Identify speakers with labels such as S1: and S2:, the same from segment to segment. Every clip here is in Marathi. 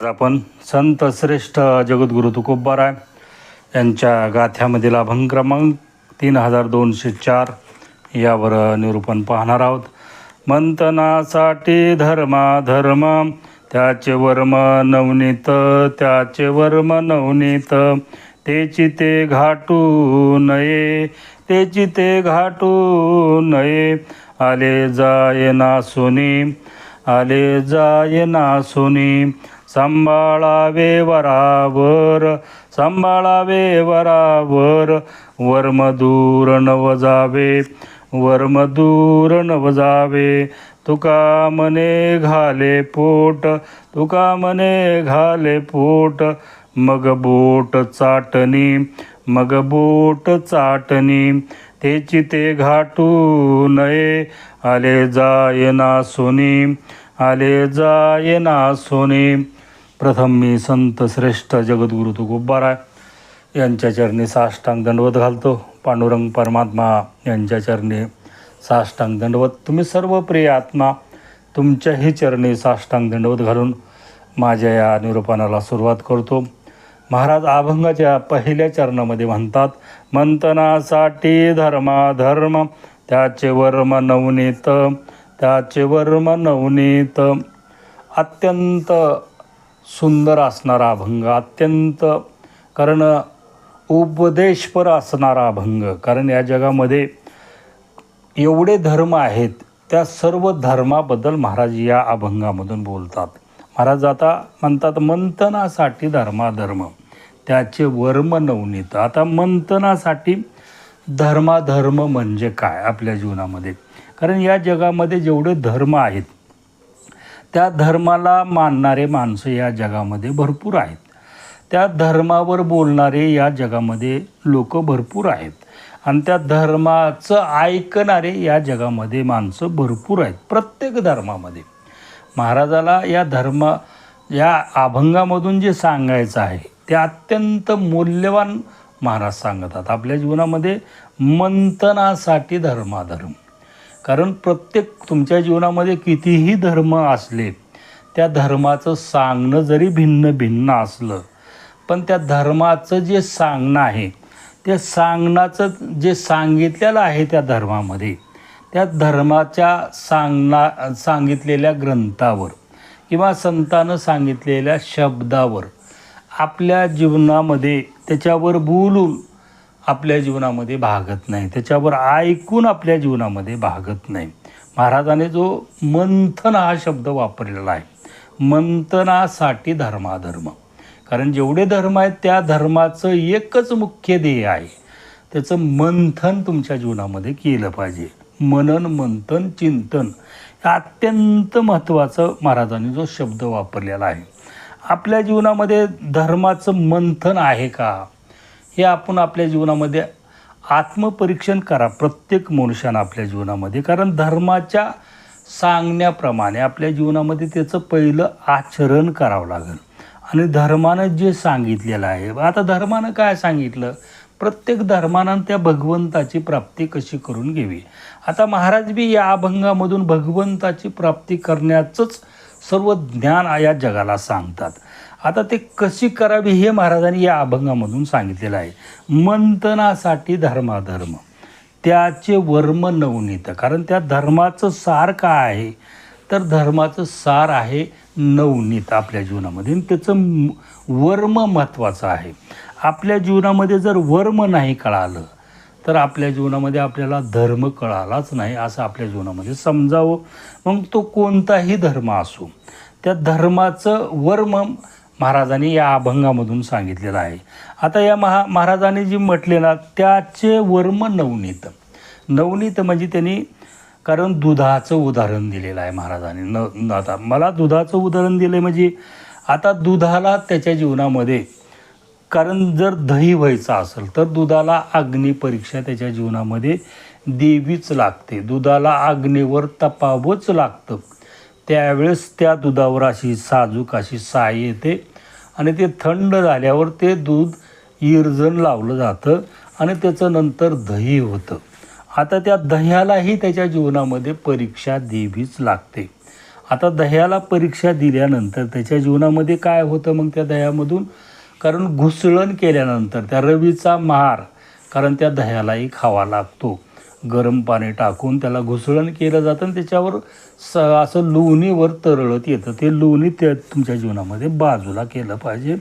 S1: आपण संत श्रेष्ठ जगद्गुरु तुकोबाराय यांच्या गाथ्यामधील अभंग क्रमांक तीन हजार दोनशे चार यावर निरूपण पाहणार आहोत. मंथनासाठी धर्मा धर्म त्याचे वर्म नवनीत त्याचे वर्म नवनीत. तेची ते घाटू नये तेची ते घाटू नये. आले जाय नासुनी आले जाय नासुनी सांभाळावे वरावर सांभाळावे वरावर. वर्म दूर नव जावे वर्म नव जावे तुका मने घाले पोट तुका मने घाले पोट. मग बोट चाटणी मग बोट चाटणी. तेची ते घाटू नये आले जाय ना सोनी आले जाय ना सोनी. प्रथम मी संत श्रेष्ठ जगद्गुरु तुकोबाराय यांच्या चरणी साष्टांग दंडवत घालतो. पांडुरंग परमात्मा यांच्या चरणी साष्टांग दंडवत. तुम्ही सर्व प्रिय आत्मा तुमच्याही चरणी साष्टांग दंडवत घालून माझ्या या निरूपणाला सुरुवात करतो. महाराज अभंगाच्या पहिल्या चरणामध्ये म्हणतात मंथनासाठी धर्मा धर्म त्याचे वर्म नवनीत त्याचे वर्म नवनीत. अत्यंत सुंदर असणारा अभंग अत्यंत कारण उपदेशपर असणारा अभंग. कारण या जगामध्ये एवढे धर्म आहेत त्या सर्व धर्माबद्दल महाराज या अभंगामधून बोलतात. महाराज आता म्हणतात मंथनासाठी धर्माधर्म. त्याचे वर्म नवनीत आता मंथनासाठी धर्माधर्म म्हणजे काय आपल्या जीवनामध्ये? कारण या जगामध्ये जेवढे धर्म आहेत त्या धर्माला मानणारे माणसं या जगामध्ये भरपूर आहेत. त्या धर्मावर बोलणारे या जगामध्ये लोक भरपूर आहेत. आणि त्या धर्माचं ऐकणारे या जगामध्ये माणसं भरपूर आहेत प्रत्येक धर्मामध्ये. महाराजाला या धर्म या अभंगामधून जे सांगायचं आहे ते अत्यंत मौल्यवान महाराज सांगतात. आपल्या जीवनामध्ये मंथनासाठी धर्माधर्म. कारण प्रत्येक तुमच्या जीवनामध्ये कितीही धर्म असले त्या धर्माचं सांगणं जरी भिन्न भिन्न असलं पण त्या धर्माचं जे सांगणं आहे त्या सांगण्याचं जे सांगितलेलं आहे त्या धर्मामध्ये त्या धर्माच्या सांगणा सांगितलेल्या ग्रंथावर किंवा संतानं सांगितलेल्या शब्दावर आपल्या जीवनामध्ये त्याच्यावर बोलून आपल्या जीवनामध्ये भागत नाही. त्याच्यावर ऐकून आपल्या जीवनामध्ये भागत नाही. महाराजाने जो मंथन हा शब्द वापरलेला आहे. मंथनासाठी धर्माधर्म. कारण जेवढे धर्म आहेत त्या धर्माचं एकच मुख्य ध्येय आहे. त्याचं मंथन तुमच्या जीवनामध्ये केलं पाहिजे. मनन मंथन चिंतन हे अत्यंत महत्त्वाचं महाराजांनी जो शब्द वापरलेला आहे. आपल्या जीवनामध्ये धर्माचं मंथन आहे का? हे आपण आपल्या जीवनामध्ये आत्मपरीक्षण करा प्रत्येक मनुष्यानं आपल्या जीवनामध्ये. कारण धर्माच्या सांगण्याप्रमाणे आपल्या जीवनामध्ये त्याचं पहिलं आचरण करावं लागेल. आणि धर्मानं जे सांगितलेलं आहे आता धर्मानं काय सांगितलं? प्रत्येक धर्मानं त्या भगवंताची प्राप्ती कशी करून घ्यावी? आता महाराज बी या अभंगामधून भगवंताची प्राप्ती करण्याचंच सर्व ज्ञान या जगाला सांगतात. आता ते कशी करावी हे महाराजांनी या अभंगामधून सांगितलेलं आहे. मंथनासाठी धर्माधर्म. त्याचे वर्म नवनीत. कारण त्या धर्माचं सार काय आहे? तर धर्माचं सार आहे नवनीत आपल्या जीवनामध्ये. आणि त्याचं वर्म महत्त्वाचं आहे. आपल्या जीवनामध्ये जर वर्म नाही कळालं तर आपल्या जीवनामध्ये आपल्याला धर्म कळालाच नाही असं आपल्या जीवनामध्ये समजावं. मग तो कोणताही धर्म असो त्या धर्माचं वर्म महाराजांनी या अभंगामधून सांगितलेलं आहे. आता या महा महाराजांनी जी म्हटले ना त्याचे वर्म नवनीत. नवनीत म्हणजे त्यांनी कारण दुधाचं उदाहरण दिलेलं आहे महाराजांनी. न आता मला दुधाचं उदाहरण दिलं आहे म्हणजे आता दुधाला त्याच्या जीवनामध्ये कारण जर दही व्हायचं असेल तर दुधाला अग्निपरीक्षा त्याच्या जीवनामध्ये देवीच लागते. दुधाला अग्नीवर तपावंच लागतं. त्यावेळेस त्या दुधावर अशी साजूक अशी साय येते. आणि ते थंड झाल्यावर ते दूध इर्जन लावलं जातं आणि त्याचं नंतर दही होतं. आता त्या दह्यालाही त्याच्या जीवनामध्ये परीक्षा द्यावीच लागते. आता दह्याला परीक्षा दिल्यानंतर त्याच्या जीवनामध्ये काय होतं मग त्या दह्यामधून? कारण घुसळण केल्यानंतर त्या रवीचा महार कारण त्या दह्यालाही खावा लागतो. गरम पाणी टाकून त्याला घुसळण केलं जातं आणि त्याच्यावर स असं लोणीवर तरळत येतं. ते लोणी त्या तुमच्या जीवनामध्ये बाजूला केलं पाहिजे.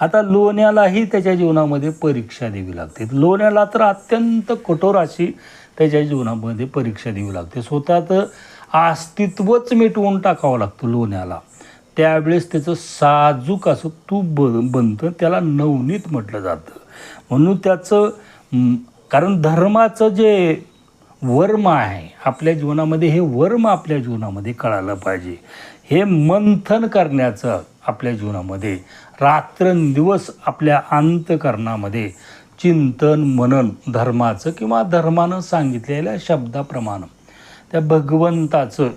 S1: आता लोण्यालाही त्याच्या जीवनामध्ये परीक्षा द्यावी लागते. लोण्याला तर अत्यंत कठोर अशी त्याच्या जीवनामध्ये परीक्षा द्यावी लागते. स्वतःचं अस्तित्वच मिटवून टाकावं लागतं लोण्याला. त्यावेळेस त्याचं साजूक असं तूप ब बनतं त्याला नवनीत म्हटलं जातं. म्हणून त्याचं कारण धर्माचं जे वर्म आहे. आपल्या जीवनामध्ये हे वर्म आपल्या जीवनामध्ये कळालं पाहिजे. हे मंथन करण्याचं आपल्या जीवनामध्ये रात्रंदिवस आपल्या अंतकरणामध्ये चिंतन मनन धर्माचं किंवा धर्मानं सांगितलेल्या शब्दाप्रमाणे. त्या भगवंताचं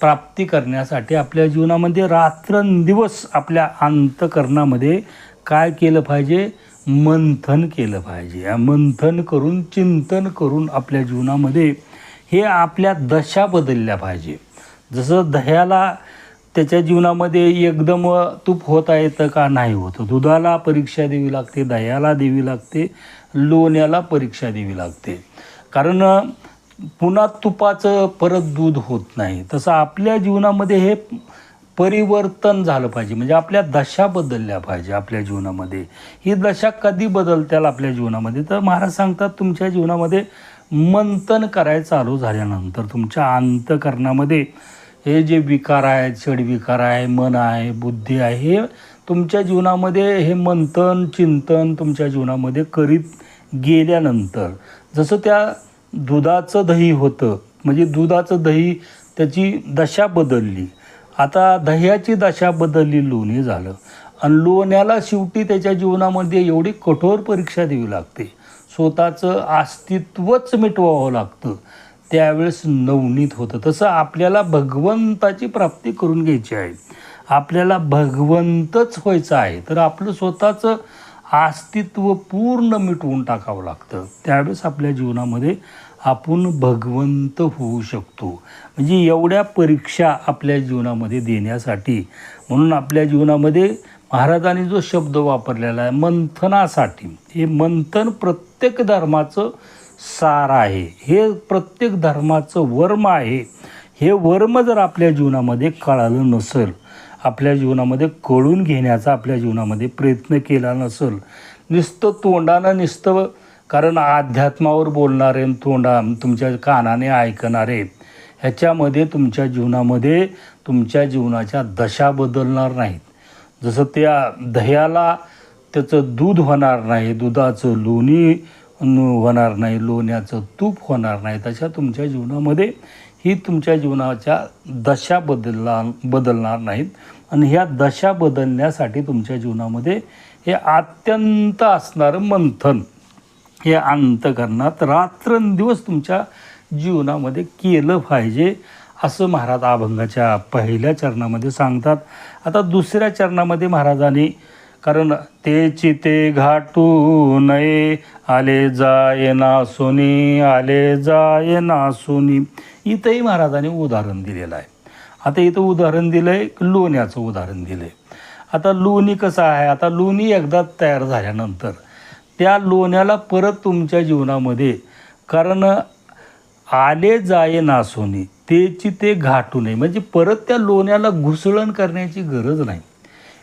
S1: प्राप्ती करण्यासाठी आपल्या जीवनामध्ये रात्रंदिवस आपल्या अंतकरणामध्ये काय केलं पाहिजे? मंथन केलं पाहिजे. या मंथन करून चिंतन करून आपल्या जीवनामध्ये हे आपल्या दशा बदलल्या पाहिजे. जसं दह्याला त्याच्या जीवनामध्ये एकदम तूप होता येतं का नाही होतं? दुधाला परीक्षा द्यावी लागते दह्याला द्यावी लागते लोण्याला परीक्षा द्यावी लागते. कारण पुन्हा तुपाचं परत दूध होत नाही. तसं आपल्या जीवनामध्ये हे परिवर्तन झालं पाहिजे. म्हणजे आपल्या दशा बदलल्या पाहिजे आपल्या जीवनामध्ये. ही दशा कधी बदलत्याल आपल्या जीवनामध्ये? तर महाराज सांगतात तुमच्या जीवनामध्ये मंथन करायला चालू झाल्यानंतर तुमच्या अंतकरणामध्ये हे जे विकार आहेत षडविकार आहे मन आहे बुद्धी आहे हे तुमच्या जीवनामध्ये हे मंथन चिंतन तुमच्या जीवनामध्ये करीत गेल्यानंतर जसं त्या दुधाचं दही होतं म्हणजे दुधाचं दही त्याची दशा बदलली आता दह्याची दशा बदलली लोणी झालं. आणि लोण्याला शेवटी त्याच्या जीवनामध्ये एवढी कठोर परीक्षा द्यावी लागते. स्वतःचं अस्तित्वच मिटवावं लागतं. त्यावेळेस नवनीत होतं. तसं आपल्याला भगवंताची प्राप्ती करून घ्यायची आहे. आपल्याला भगवंतच व्हायचं आहे. तर आपलं स्वतःचं अस्तित्व पूर्ण मिटवून टाकावं लागतं. त्यावेळेस आपल्या जीवनामध्ये आपण भगवंत होऊ शकतो. म्हणजे एवढ्या परीक्षा आपल्या जीवनामध्ये देण्यासाठी म्हणून आपल्या जीवनामध्ये महाराजांनी जो शब्द वापरलेला आहे मंथनासाठी. हे मंथन प्रत्येक धर्माचं सार आहे. हे प्रत्येक धर्माचं वर्म आहे. हे वर्म जर आपल्या जीवनामध्ये कळालं नसेल आपल्या जीवनामध्ये कळून घेण्याचा आपल्या जीवनामध्ये प्रयत्न केला नसेल नुसतं तोंडानं नुसतं कारण अध्यात्मावर बोलणारे तोंडा तुमच्या कानाने ऐकणारे ह्याच्यामध्ये तुमच्या जीवनामध्ये तुमच्या जीवनाच्या दशा बदलणार नाहीत. जसं त्या दह्याला त्याचं दूध होणार नाही दुधाचं लोणी होणार नाही लोण्याचं तूप होणार नाही तशा तुमच्या जीवनामध्ये ही तुमच्या जीवनाच्या दशा बदलला बदलणार नाहीत. आणि ह्या दशा बदलण्यासाठी तुमच्या जीवनामध्ये हे अत्यंत असणारं मंथन हे अंतकरणात रात्रंदिवस तुमच्या जीवनामध्ये केलं पाहिजे असं महाराज अभंगाच्या पहिल्या चरणामध्ये सांगतात. आता दुसऱ्या चरणामध्ये महाराजांनी कारण ते चिते घाटू नये आले जाय ना सोनी आले जाय ना सोनी. इथंही महाराजांनी उदाहरण दिलेलं आहे. आता इथं उदाहरण दिलं आहे लोण्याचं उदाहरण दिलं आहे आता लोणी कसं आहे? आता लोणी एकदा तयार झाल्यानंतर त्या लोण्याला परत तुमच्या जीवनामध्ये. कारण आले जाये नासोनी तेची ते घाटू नये. म्हणजे परत त्या लोण्याला घुसळण करण्याची गरज नाही.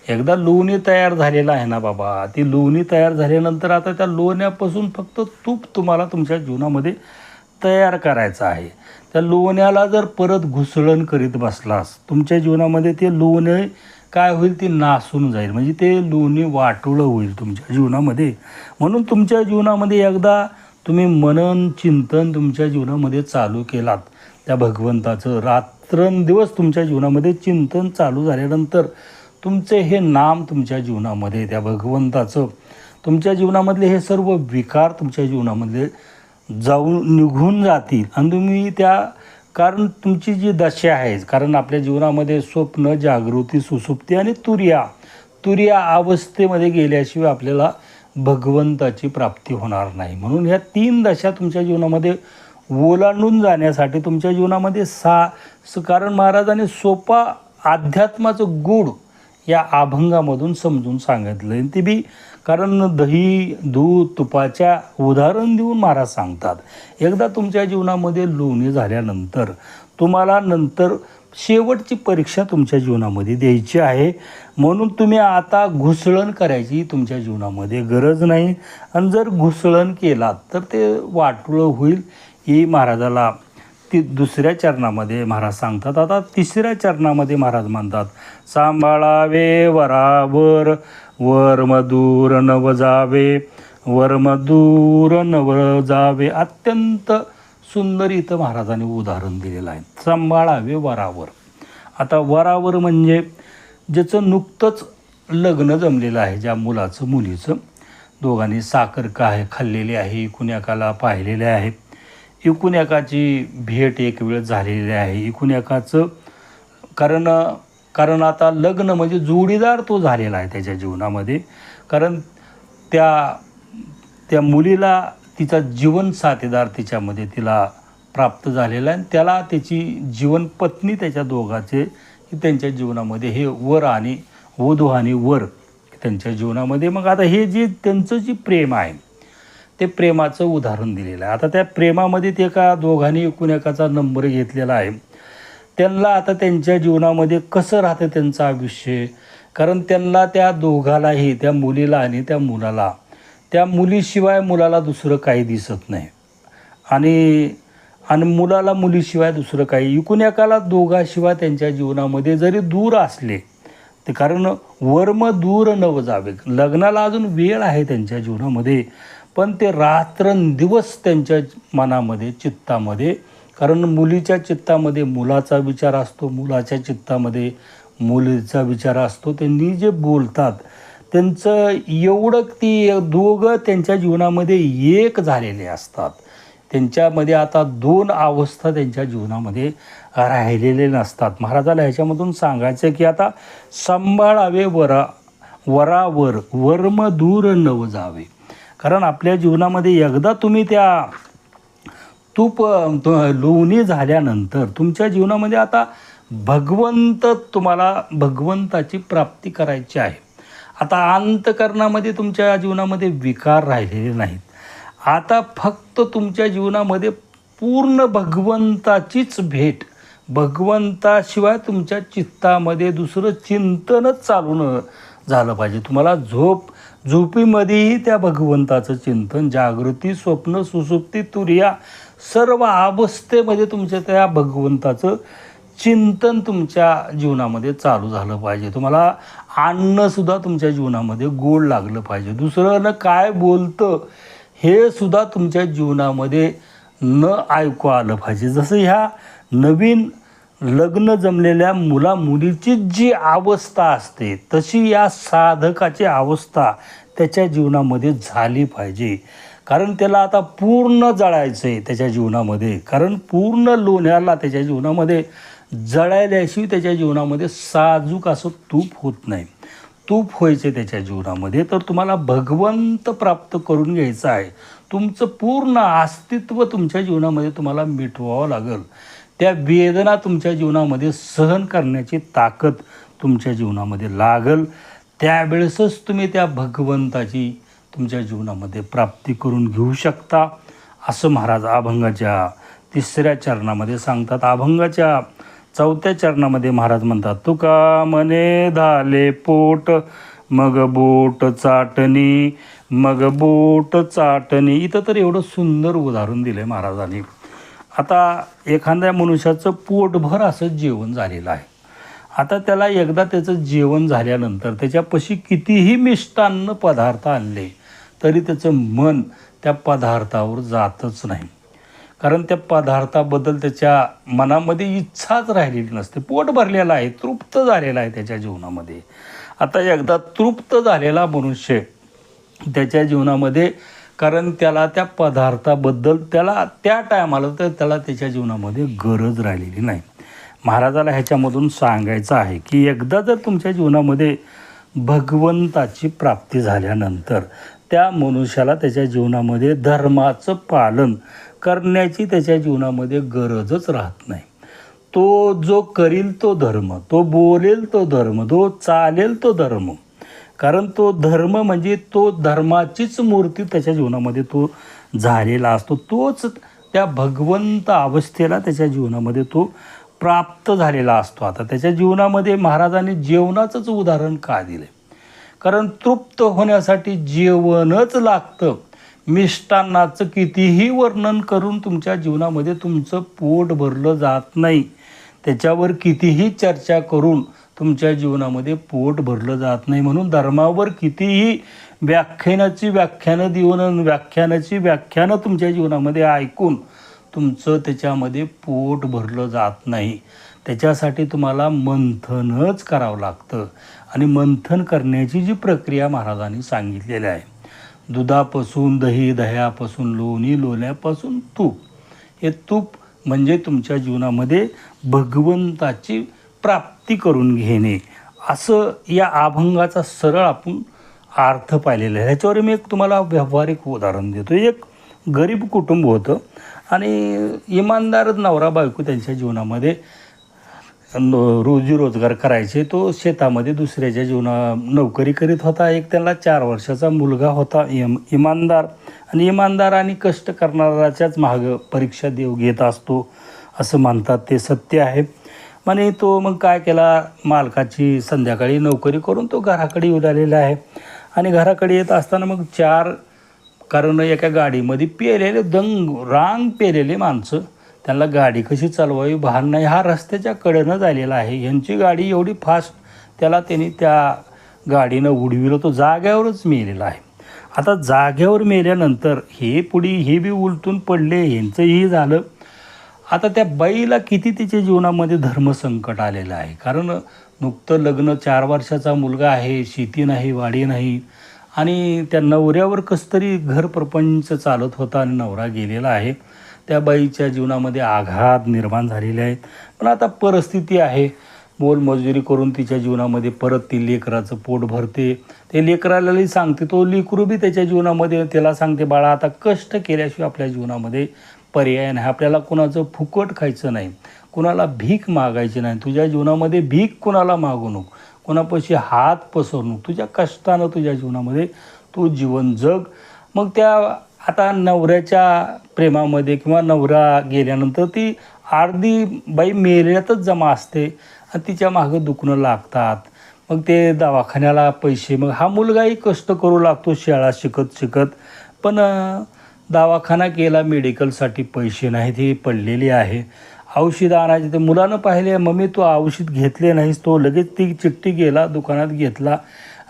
S1: एकदा लोणी तयार झालेलं आहे ना बाबा ती लोणी तयार झाल्यानंतर आता त्या लोण्यापासून फक्त तूप तुम्हाला तुमच्या जीवनामध्ये तयार करायचं आहे. त्या लोण्याला जर परत घुसळण करीत बसलास तुमच्या जीवनामध्ये ते लोणे काय होईल ती नासून जाईल. म्हणजे ते लोणी वाटोळं होईल तुमच्या जीवनामध्ये. म्हणून तुमच्या जीवनामध्ये एकदा तुम्ही मनन चिंतन तुमच्या जीवनामध्ये चालू केलात. त्या भगवंताचं रात्रंदिवस तुमच्या जीवनामध्ये चिंतन चालू झाल्यानंतर तुमचे हे नाम तुमच्या जीवनामध्ये त्या भगवंताचं तुमच्या जीवनामधले हे सर्व विकार तुमच्या जीवनामधले जाऊन निघून जातील. आणि तुम्ही त्या कारण तुमची जी दशा आहे कारण आपल्या जीवनामध्ये स्वप्न जागृती सुसुप्ती आणि तुर्या तुर्या अवस्थेमध्ये गेल्याशिवाय आपल्याला भगवंताची प्राप्ती होणार नाही. म्हणून ह्या तीन दशा तुमच्या जीवनामध्ये ओलांडून जाण्यासाठी तुमच्या जीवनामध्ये सा स- कारण महाराजांनी सोपा अध्यात्माचं गूढ या अभंगामधून समजून सांगितलं आणि ते बी कारण दही दूध तुपाच्या उदाहरण देऊन महाराज सांगतात. एकदा तुमच्या जीवनामध्ये लोणी झाल्यानंतर तुम्हाला नंतर शेवटची परीक्षा तुमच्या जीवनामध्ये द्यायची आहे. म्हणून तुम्ही आता घुसळण करायची तुमच्या जीवनामध्ये गरज नाही. आणि जर घुसळण केलात तर ते वाटुळं होईल. ही महाराजाला ती दुसऱ्या चरणामध्ये महाराज सांगतात. आता तिसऱ्या चरणामध्ये महाराज म्हणतात सांभाळावे वरावर वर मधुर नव जावे वर मधुर नव जावे. अत्यंत सुंदर इथं महाराजांनी उदाहरण दिलेलं आहे. सांभाळावे वरावर. आता वरावर म्हणजे ज्याचं नुकतंच लग्न जमलेलं आहे ज्या मुलाचं मुलीचं. दोघांनी साखर काय खाल्लेली आहे इकुन्याकाला एकाला पाहिलेले आहे. इकुन्याकाची एकाची भेट एक वेळ झालेली आहे. एकूण एकाचं कारण कारण आता लग्न म्हणजे जोडीदार तो झालेला आहे त्याच्या जीवनामध्ये. कारण त्या त्या मुलीला तिचा जीवन साथीदार तिच्यामध्ये तिला प्राप्त झालेला आहे. आणि त्याला त्याची जीवन पत्नी त्याच्या दोघाचे त्यांच्या जीवनामध्ये हे वर आणि वधू आणि वर त्यांच्या जीवनामध्ये. मग आता हे जे त्यांचं जे प्रेम आहे ते प्रेमाचं उदाहरण दिलेलं आहे. आता त्या प्रेमामध्ये ते एका दोघांनी एकूण एकाचा नंबर घेतलेला आहे. त्यांना आता त्यांच्या जीवनामध्ये कसं राहतं त्यांचं आयुष्य? कारण त्यांना त्या दोघालाही त्या मुलीला आणि त्या मुलाला त्या मुलीशिवाय मुलाला दुसरं काही दिसत नाही. आणि आणि मुलाला मुलीशिवाय दुसरं काही एकूण एकाला दोघाशिवाय त्यांच्या जीवनामध्ये जरी दूर असले ते कारण वर्म दूर नव जावे. लग्नाला अजून वेळ आहे त्यांच्या जीवनामध्ये पण ते रात्रंदिवस त्यांच्या मनामध्ये चित्तामध्ये कारण मुलीच्या चित्तामध्ये मुलाचा विचार असतो मुलाच्या चित्तामध्ये मुलीचा विचार असतो. त्यांनी जे बोलतात त्यांचं एवढं ती दोघं त्यांच्या जीवनामध्ये एक झालेले असतात. त्यांच्यामध्ये आता दोन अवस्था त्यांच्या जीवनामध्ये राहिलेले नसतात. महाराजाला ह्याच्यामधून सांगायचं की आता सांभाळावे वरा वरावर वर्म दूर नव जावे. कारण आपल्या जीवनामध्ये एकदा तुम्ही त्या तूप लोणी झाल्यानंतर तुमच्या जीवनामध्ये आता भगवंत तुम्हाला भगवंताची प्राप्ती करायची आहे. आता अंतकरणामध्ये तुमच्या जीवनामध्ये विकार राहिलेले नाहीत. आता फक्त तुमच्या जीवनामध्ये पूर्ण भगवंताचीच भेट भगवंताशिवाय तुमच्या चित्तामध्ये दुसरं चिंतनच चालू न झालं पाहिजे. तुम्हाला झोप झोपीमध्येही त्या भगवंताचं चिंतन जागृती स्वप्न सुसुप्ती तुर्या सर्व अवस्थेमध्ये तुमच्या त्या भगवंताचं चिंतन तुमच्या जीवनामध्ये चालू झालं पाहिजे. तुम्हाला अन्नसुद्धा तुमच्या जीवनामध्ये गोड लागलं पाहिजे. दुसरं काय बोलतं हे सुद्धा तुमच्या जीवनामध्ये न ऐकू आलं पाहिजे. जसं ह्या नवीन लग्न जमलेल्या मुला मुलीची जी अवस्था असते तशी या साधकाची अवस्था त्याच्या जीवनामध्ये झाली पाहिजे. कारण त्याला आता पूर्ण जळायचं आहे त्याच्या जीवनामध्ये. कारण पूर्ण लोण्याला त्याच्या जीवनामध्ये जळायल्याशिवाय त्याच्या जीवनामध्ये साजूक असं तूप होत नाही. तूप व्हायचे त्याच्या जीवनामध्ये. तर तुम्हाला भगवंत प्राप्त करून घ्यायचं आहे. तुमचं पूर्ण अस्तित्व तुमच्या जीवनामध्ये तुम्हाला मिटवावं लागेल. त्या वेदना तुमच्या जीवनामध्ये सहन करण्याची ताकद तुमच्या जीवनामध्ये लागल. त्यावेळेसच तुम्ही त्या भगवंताची तुमच्या जीवनामध्ये प्राप्ती करून घेऊ शकता असं महाराज अभंगाच्या तिसऱ्या चरणामध्ये सांगतात. अभंगाच्या चौथ्या चरणामध्ये महाराज म्हणतात तुका मने धाले पोट मग बोट चाटणी मग बोट चाटणी. इथं तर एवढं सुंदर उदाहरण दिलं आहे महाराजांनी. आता एखाद्या मनुष्याचं पोटभर असं जेवण झालेलं आहे. आता त्याला एकदा त्याचं जेवण झाल्यानंतर त्याच्यापाशी कितीही मिष्टान्न पदार्थ आणले तरी त्याचं मन त्या पदार्थावर जातच नाही. कारण त्या पदार्थाबद्दल त्याच्या मनामध्ये इच्छाच राहिलेली नसते. पोट भरलेलं आहे तृप्त झालेला आहे त्याच्या जीवनामध्ये. आता एकदा तृप्त झालेला मनुष्य त्याच्या जीवनामध्ये कारण त्याला त्या पदार्थाबद्दल त्याला त्या टायमाला तर त्याला त्याच्या जीवनामध्ये गरज राहिलेली नाही. महाराजाला ह्याच्यामधून सांगायचं आहे की एकदा जर तुमच्या जीवनामध्ये भगवंताची प्राप्ती झाल्यानंतर त्या मनुष्याला त्याच्या जीवनामध्ये धर्माचं पालन करण्याची त्याच्या जीवनामध्ये गरजच राहत नाही. तो जो करील तो धर्म तो बोलेल तो धर्म तो चालेल तो धर्म. कारण तो धर्म म्हणजे तो धर्माचीच मूर्ती त्याच्या जीवनामध्ये तो झालेला असतो. तोच त्या भगवंत अवस्थेला त्याच्या जीवनामध्ये तो प्राप्त झालेला असतो. आता त्याच्या जीवनामध्ये महाराजांनी जेवणाचंच उदाहरण का दिलं कारण तृप्त होण्यासाठी जेवणच लागतं. मिष्टान्नाचं कितीही वर्णन करून तुमच्या जीवनामध्ये तुमचं पोट भरलं जात नाही. त्याच्यावर कितीही चर्चा करून तुमच्या जीवनामध्ये पोट भरलं जात नाही. म्हणून धर्मावर कितीही व्याख्यानाची व्याख्यानं देऊन व्याख्यानाची व्याख्यानं तुमच्या जीवनामध्ये ऐकून तुमचं त्याच्यामध्ये पोट भरलं जात नाही. त्याच्यासाठी तुम्हाला मंथनच करावं लागतं. आणि मंथन करण्याची जी प्रक्रिया महाराजांनी सांगितलेली आहे. दुधापासून दही दह्यापासून लोणी लोण्यापासून तूप. हे तूप म्हणजे तुमच्या जीवनामध्ये भगवंताची प्राप्ती करून घेणे. असं या अभंगाचा सरळ आपण अर्थ पाहिलेला आहे. ह्याच्यावर मी एक तुम्हाला व्यावहारिक उदाहरण देतो. एक गरीब कुटुंब होतं. आणि इमानदार नवरा बायको त्यांच्या जीवनामध्ये न- रोजी रोजगार करायचे तो शेतामध्ये दुसऱ्याच्या जीवना नोकरी करीत होता. एक त्याला चार वर्षाचा मुलगा होता इम इमानदार. आणि इमानदार आणि कष्ट करणाऱ्याच्याच मागं परीक्षा देव घेत असतो असं म्हणतात ते सत्य आहे. म्हणे तो मग काय केला? मालकाची संध्याकाळी नोकरी करून तो घराकडे येऊ आलेला आहे. आणि घराकडे येत असताना मग चार कारण एका गाडीमध्ये पेलेले दंग रांग पेलेले माणसं त्यांना गाडी कशी चालवावी भान नाही. हा रस्त्याच्या कडेनं झालेला आहे. यांची गाडी एवढी फास्ट त्याला त्यांनी त्या गाडीनं उडविलं. तो जाग्यावरच मेलेला आहे. आता जाग्यावर मेल्यानंतर हे पुढे हे बी उलटून पडले. यांचंही झालं. आता त्या बाईला किती तिच्या जीवनामध्ये धर्मसंकट आलेलं आहे? कारण नुकतं लग्न चार वर्षाचा मुलगा आहे शेती नाही वाडी नाही. आणि त्या नवऱ्यावर कसं तरी घर प्रपंच चालत होता आणि नवरा गेलेला आहे. त्या बाईच्या जीवनामध्ये आघात निर्माण झालेले आहेत. पण आता परिस्थिती आहे. मोलमजुरी करून तिच्या जीवनामध्ये परत ती लेकराचं पोट भरते. ते लेकरालाही सांगते तो लेकरू बी त्याच्या जीवनामध्ये त्याला सांगते बाळा आता कष्ट केल्याशिवाय आपल्या जीवनामध्ये पर्याय नाही. आपल्याला कुणाचं फुकट खायचं नाही. कुणाला भीक मागायची नाही. तुझ्या जीवनामध्ये भीक कुणाला मागू नको. कोणापाशी हात पसरणूक तुझ्या कष्टानं तुझ्या जीवनामध्ये तू जीवन जग. मग त्या आता नवऱ्याच्या प्रेमामध्ये किंवा नवरा गेल्यानंतर ती अर्धी बाई मेल्यातच जमा असते आणि तिच्या मागं दुखणं लागतात. मग ते दवाखान्याला पैसे मग हा मुलगाही कष्ट करू लागतो शाळा शिकत शिकत. पण दवाखाना केला मेडिकलसाठी पैसे नाहीत ही पडलेली आहे. औषध आणायचे ते मुलानं पाहिले मम्मी तू औषध घेतले नाहीस तो लगेच ती चिठ्ठी गेला दुकानात घेतला.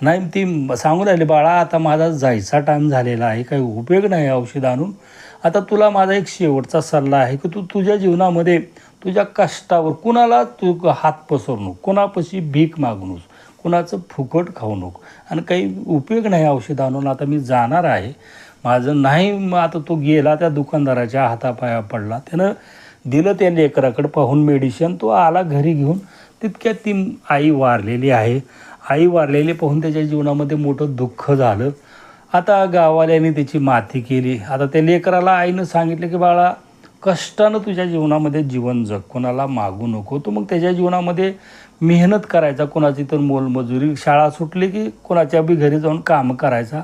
S1: नाही ती सांगून राहिली बाळा आता माझा जायचा टाईम झालेला आहे काही उपयोग नाही औषध आणून. आता तुला माझा एक शेवटचा सल्ला आहे की तू तुझ्या जीवनामध्ये तुझ्या कष्टावर कुणाला तू हात पसरू नको कुणापाशी भीक मागू कुणाचं फुकट खाऊ नको आणि काही उपयोग नाही औषध आणून आता मी जाणार आहे. माझं नाही मग आता तो गेला त्या दुकानदाराच्या हातापाया पडला. त्यानं दिलं त्या लेकराकडे पाहून मेडिसिन तो आला घरी घेऊन. तितक्यात ती आई वारलेली आहे. आई वारलेले पाहून त्याच्या जीवनामध्ये मोठं दुःख झालं. आता गाववाल्याने त्याची माती केली. आता त्या लेकराला आईनं सांगितलं की बाळा कष्टानं तुझ्या जीवनामध्ये जीवन जग. कोणाला मागू नको. तू मग त्याच्या जीवनामध्ये मेहनत करायचा. कोणाची तर मोलमजुरी शाळा सुटली की कोणाच्या बी घरी जाऊन काम करायचा.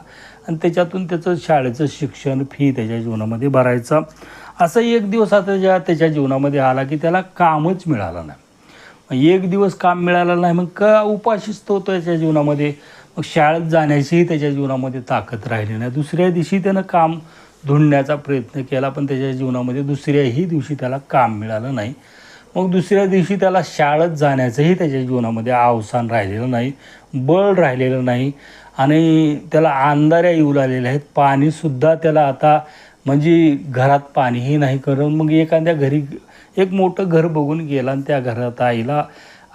S1: आणि त्याच्यातून त्याचं शाळेचं शिक्षण फी त्याच्या जीवनामध्ये भरायचा. असं एक दिवस आता ज्या त्याच्या जीवनामध्ये आला की त्याला कामच मिळालं नाही. एक दिवस काम मिळालं नाही मग का उपाशीच तो त्याच्या जीवनामध्ये? मग शाळेत जाण्याचीही त्याच्या जीवनामध्ये ताकद राहिली नाही. दुसऱ्या दिवशी त्यानं काम धुंडण्याचा प्रयत्न केला पण त्याच्या जीवनामध्ये दुसऱ्याही दिवशी त्याला काम मिळालं नाही. मग दुसऱ्या दिवशी त्याला शाळेत जाण्याचंही त्याच्या जीवनामध्ये अवसान राहिलेलं नाही बळ राहिलेलं नाही. आणि त्याला अंधाऱ्या येऊ लागलेल्या आहेत. पाणीसुद्धा त्याला आता म्हणजे घरात पाणीही नाही करून मग एखाद्या घरी एक मोठं घर बघून गेला आणि त्या घरात आईला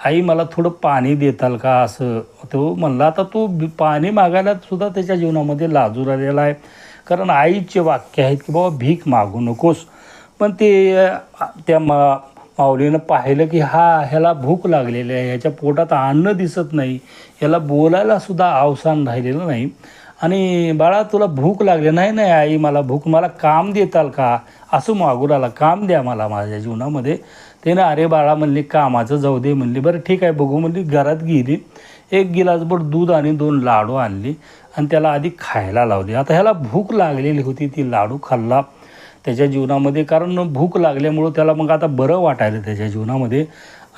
S1: आई मला थोडं पाणी देताल का? असं तो म्हणला. आता तो पाणी मागायला सुद्धा त्याच्या जीवनामध्ये लाजूर आलेला आहे. कारण आईचे वाक्य आहेत की बाबा भीक मागू नकोस. पण ते त्या मा माऊलीनं पाहिलं की हा ह्याला भूक लागलेली आहे. ह्याच्या पोटात अन्न दिसत नाही. ह्याला बोलायला सुद्धा अवसान राहिलेलं नाही. आणि बाळा तुला भूक लागली. नाही नाही आई मला भूक मला काम देताल का? असं मागू लागला काम द्या मला माझ्या जीवनामध्ये. त्यानं अरे बाळा म्हणली कामाचं जाऊ दे म्हणली बरं ठीक आहे. बघू म्हणली घरात गेली. एक गिलासभर दूध आणि दोन लाडू आणली आणि त्याला आधी खायला लावली. आता ह्याला भूक लागलेली होती ती लाडू खाल्ला त्याच्या जीवनामध्ये. कारण भूक लागल्यामुळं त्याला मग आता बरं वाटायलं त्याच्या जीवनामध्ये.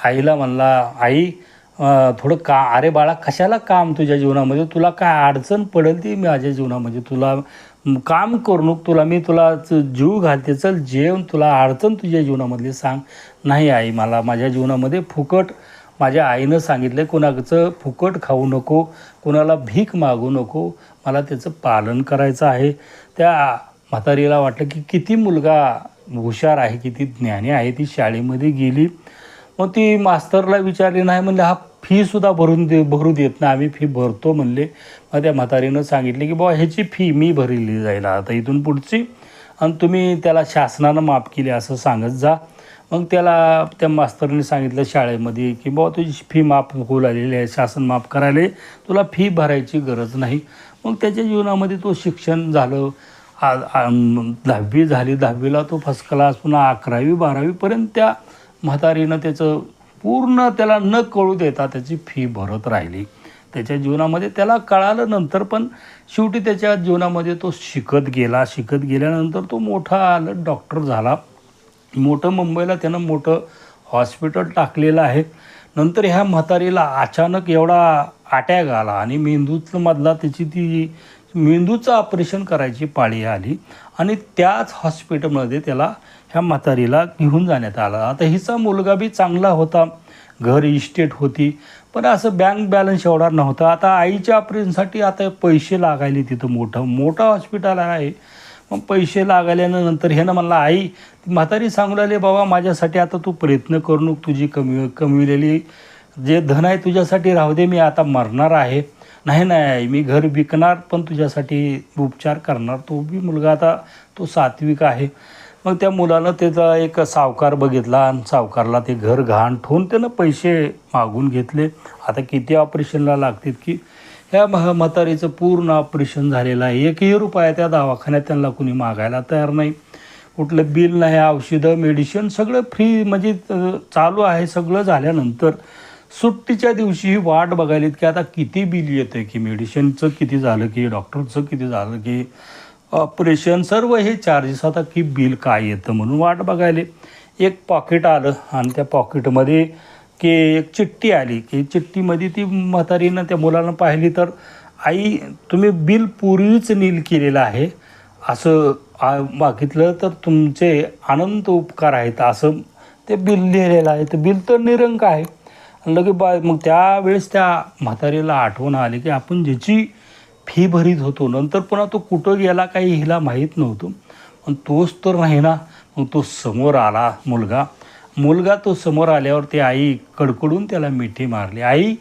S1: आईला म्हणला आई थोडं का अरे बाळा कशाला काम तुझ्या जीवनामध्ये? तुला काय अडचण पडेल ती माझ्या जीवनामध्ये. तुला काम करणूक तुला मी तुला जीव घालते. चल जेवण तुला अडचण तुझ्या जीवनामधली सांग. नाही आई मला माझ्या जीवनामध्ये फुकट माझ्या आईनं सांगितलं कोणाचं फुकट खाऊ नको कोणाला भीक मागू नको. मला त्याचं पालन करायचं आहे. त्या म्हातारीला वाटलं की किती मुलगा हुशार आहे किती ज्ञानी आहे ती शाळेमध्ये गेली. मग ती मास्तरला विचारली नाही म्हणले हा फीसुद्धा भरून दे भरू देत नाही आम्ही फी भरतो म्हणले. मग त्या म्हातारीनं सांगितले की बाबा ह्याची फी मी भरली जाईल आता इथून पुढची. आणि तुम्ही त्याला शासनानं माफ केली असं सांगत जा. मग त्याला त्या मास्तरने सांगितलं शाळेमध्ये की बाबा तुझी फी माफ होऊ लागलेली आहे शासन माफ करायला तुला फी भरायची गरज नाही. मग त्याच्या जीवनामध्ये तो शिक्षण झालं. आ- दहावी झाली दहावीला तो फर्स्ट क्लास पुन्हा अकरावी बारावीपर्यंत त्या म्हातारीनं त्याचं पूर्ण त्याला न कळू देता त्याची फी भरत राहिली. त्याच्या जीवनामध्ये त्याला कळालं नंतर पण शेवटी त्याच्या जीवनामध्ये तो शिकत गेला. शिकत गेल्यानंतर तो मोठा आलं डॉक्टर झाला. मोठं मुंबईला त्यानं मोठं हॉस्पिटल टाकलेलं आहे. नंतर ह्या म्हातारीला अचानक एवढा अटॅक आला आणि मेंदूतमधला त्याची ती मेंदूचं ऑपरेशन करायची पाळी आली आणि त्याच हॉस्पिटलमध्ये त्याला ह्या म्हातारीला घेऊन जाण्यात आला. आता हिचा मुलगा बी चांगला होता. घर इस्टेट होती. पण असं बँक बॅलन्स एवढा नव्हता. आता आईच्या ऑपरेशनसाठी आता पैसे लागायले तिथं मोठं. मोठं हॉस्पिटल आहे. मग पैसे लागायल्यानं नंतर ह्यानं म्हणला आई म्हातारी सांगू लागली बाबा माझ्यासाठी आता तू प्रयत्न करू नको. तुझी कमी कमविलेली जे धन आहे तुझ्यासाठी राहू दे. मी आता मरणार आहे. नाही नाही मी घर विकणार पण तुझ्यासाठी उपचार करणार. तो बी मुलगा आता तो सात्विक आहे. मग त्या मुलानं त्याचा एक सावकार बघितला आणि सावकारला ते घर घाण ठेवून त्यानं पैसे मागून घेतले. आता किती ऑपरेशनला लागतील की? ह्या मह म्हातारीचं पूर्ण ऑपरेशन झालेलं आहे. एकही रुपया त्या दवाखान्यात त्यांना कुणी मागायला तयार नाही. कुठलं बिल नाही औषधं मेडिसिन सगळं फ्री म्हणजे चालू आहे. सगळं झाल्यानंतर सुट्टीच्या दिवशी ही वाट बघायलीत की आता किती बिल येतं की मेडिसिनचं किती झालं की डॉक्टरचं किती झालं की ऑपरेशन सर्व हे चार्जेस आता की बिल काय येतं म्हणून वाट बघायले. एक पॉकेट आलं आणि त्या पॉकेटमध्ये की एक चिठ्ठी आली. की चिठ्ठीमध्ये ती म्हातारीनं त्या मुलानं पाहिली तर आई तुम्ही बिल पूर्वीच नील केलेलं आहे. असं आ- मागितलं तर तुमचे अनंत उपकार आहेत. असं ते बिल लिहिलेलं आहे. ते बिल तर निरंक आहे. लगे बा मग त्यावेळेस त्या म्हातारीला आठवण आली की आपण ज्याची फी भरीत होतो. नंतर पुन्हा तो कुठं गेला काही हिला माहीत नव्हतं. पण तोच तर नाही ना मग तो समोर आला मुलगा. मुलगा तो समोर आल्यावर ती आई कडकडून त्याला मिठी मारली. आई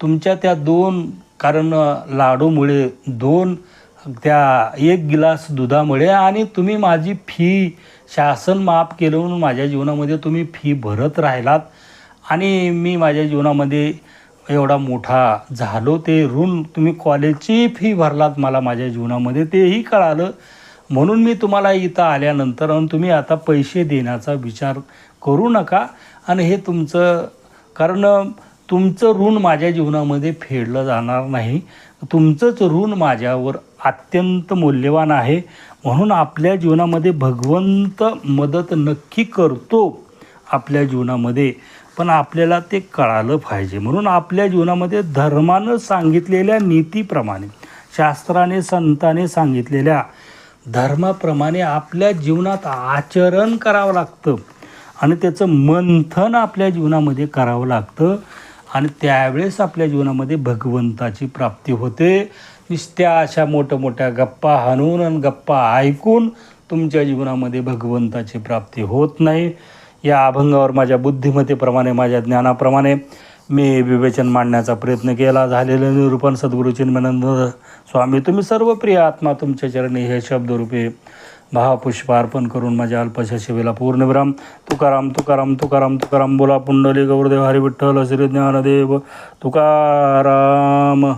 S1: तुमच्या त्या दोन कारण लाडूमुळे दोन त्या एक गिलास दुधामुळे आणि तुम्ही माझी फी शासन माफ केलं म्हणून माझ्या जीवनामध्ये तुम्ही फी भरत राहिलात आणि मी माझ्या जीवनामध्ये एवढा मोठा झालो ते ऋण तुम्ही कॉलेजची फी भरलात मला माझ्या जीवनामध्ये तेही कळालं. म्हणून मी तुम्हाला इथं आल्यानंतर आणि तुम्ही आता पैसे देण्याचा विचार करू नका. आणि हे तुमचं कारण तुमचं ऋण माझ्या जीवनामध्ये फेडलं जाणार नाही. तुमचंच ऋण माझ्यावर अत्यंत मौल्यवान आहे. म्हणून आपल्या जीवनामध्ये भगवंत मदत नक्की करतो. आपल्या जीवनामध्ये पण आपल्याला ते कळालं पाहिजे. म्हणून आपल्या जीवनामध्ये धर्मानं सांगितलेल्या नीतीप्रमाणे शास्त्राने संताने सांगितलेल्या धर्माप्रमाणे आपल्या जीवनात आचरण करावं लागतं आणि त्याचं मंथन आपल्या जीवनामध्ये करावं लागतं आणि त्यावेळेस आपल्या जीवनामध्ये भगवंताची प्राप्ती होते. नुसत्या अशा मोठ्या मोठ्या गप्पा हाणून आणि गप्पा ऐकून तुमच्या जीवनामध्ये भगवंताची प्राप्ती होत नाही. या अभंगावर माझ्या बुद्धिमत्तेप्रमाणे माझ्या ज्ञानाप्रमाणे मी विवेचन मांडण्याचा प्रयत्न केला. झालेलं निरूपण सद्गुरू चिन्मनंद स्वामी तुम्ही सर्व प्रिय आत्मा तुमच्या चरणी हे शब्दरूपे भावपुष्प अर्पण करून माझ्या अल्पशा सेवेला पूर्णविराम तुकाराम तुकाराम तुकाराम तुकाराम बोला पुंडली गौरदेव हरिविठ्ठल श्री ज्ञानदेव तुकाराम.